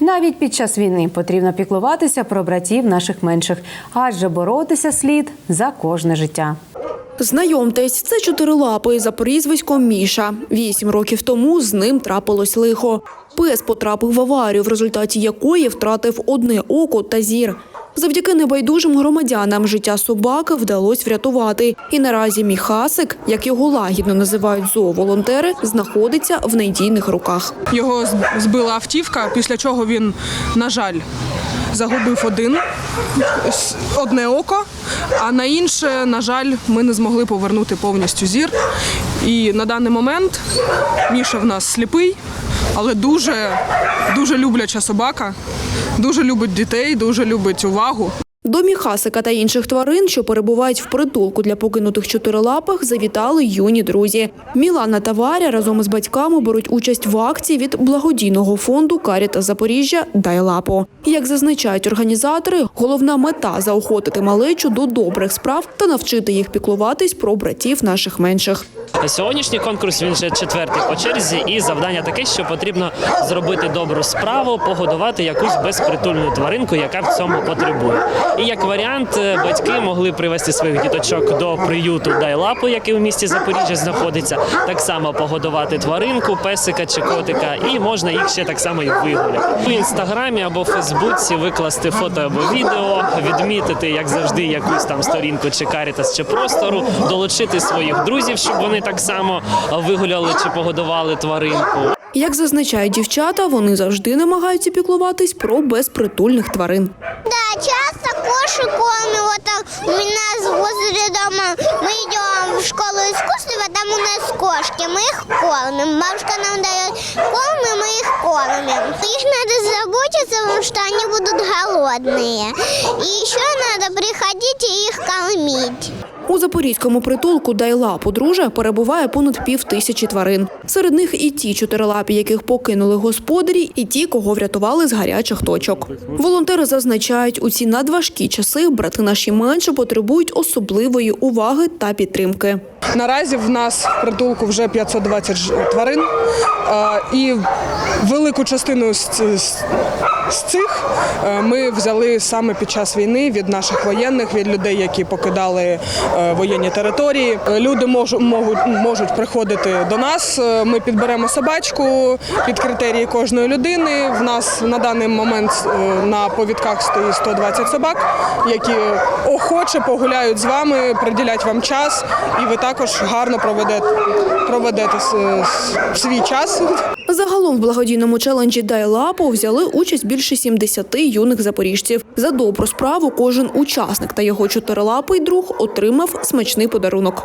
Навіть під час війни потрібно піклуватися про братів наших менших, адже боротися слід за кожне життя. Знайомтесь, це чотирилапий за прізвиськом Міша. Вісім років тому з ним трапилось лихо. Пес потрапив в аварію, в результаті якої втратив одне око та зір. Завдяки небайдужим громадянам життя собаки вдалося врятувати. І наразі Міхасик, як його лагідно називають зооволонтери, знаходиться в надійних руках. Його збила автівка, після чого він, на жаль, загубив один одне око, а на інше, на жаль, ми не змогли повернути повністю зір. І на даний момент Міша в нас сліпий, але дуже, дуже любляча собака, дуже любить дітей, дуже любить увагу. До Міхасика та інших тварин, що перебувають в притулку для покинутих чотирилапих, завітали юні друзі. Мілана та Варя разом із батьками беруть участь в акції від благодійного фонду Каріта Запоріжжя Дай лапу. Як зазначають організатори, головна мета заохотити малечу до добрих справ та навчити їх піклуватись про братів наших менших. Сьогоднішній конкурс він вже четвертий по черзі, і завдання таке, що потрібно зробити добру справу, погодувати якусь безпритульну тваринку, яка в цьому потребує. І як варіант, е, батьки могли привезти своїх діточок до приюту Дай лапу, який у місті Запоріжжя знаходиться, так само погодувати тваринку, песика чи котика, і можна їх ще так само і вигуляти. В інстаграмі або Фейсбуці викласти фото або відео, відмітити, як завжди, якусь там сторінку чи карітас, чи простору, долучити своїх друзів, щоб вони так само вигуляли чи погодували тваринку. Як зазначають дівчата, вони завжди намагаються піклуватись про безпритульних тварин. Кормим. Вот так у меня возле дома мы идем в школу искусства, там у нас кошки, мы их кормим. Бабушка нам дает корм, и мы их кормим. Их надо заботиться, потому что они будут голодные. И еще надо приходить и их кормить. У запорізькому притулку Дайла подружжя перебуває понад пів тисячі тварин. Серед них і ті чотирилапі, яких покинули господарі, і ті, кого врятували з гарячих точок. Волонтери зазначають, у ці надважкі часи брати наші менше потребують особливої уваги та підтримки. Наразі в нас в притулку вже 520 тварин, і велику частину з, цих е, ми взяли саме під час війни від наших воєнних, від людей, які покидали е, воєнні території. Люди можуть, можуть, приходити до нас. е, Ми підберемо собачку під критерії кожної людини. В нас на даний момент на повідках стоїть 120 собак, які охоче погуляють з вами, приділять вам час, і ви також гарно с- с- свій час. Загалом в благодійному челенджі Дай лапу взяли участь більше 70 юних запоріжців. За добру справу кожен учасник та його чотирилапий друг отримав смачний подарунок.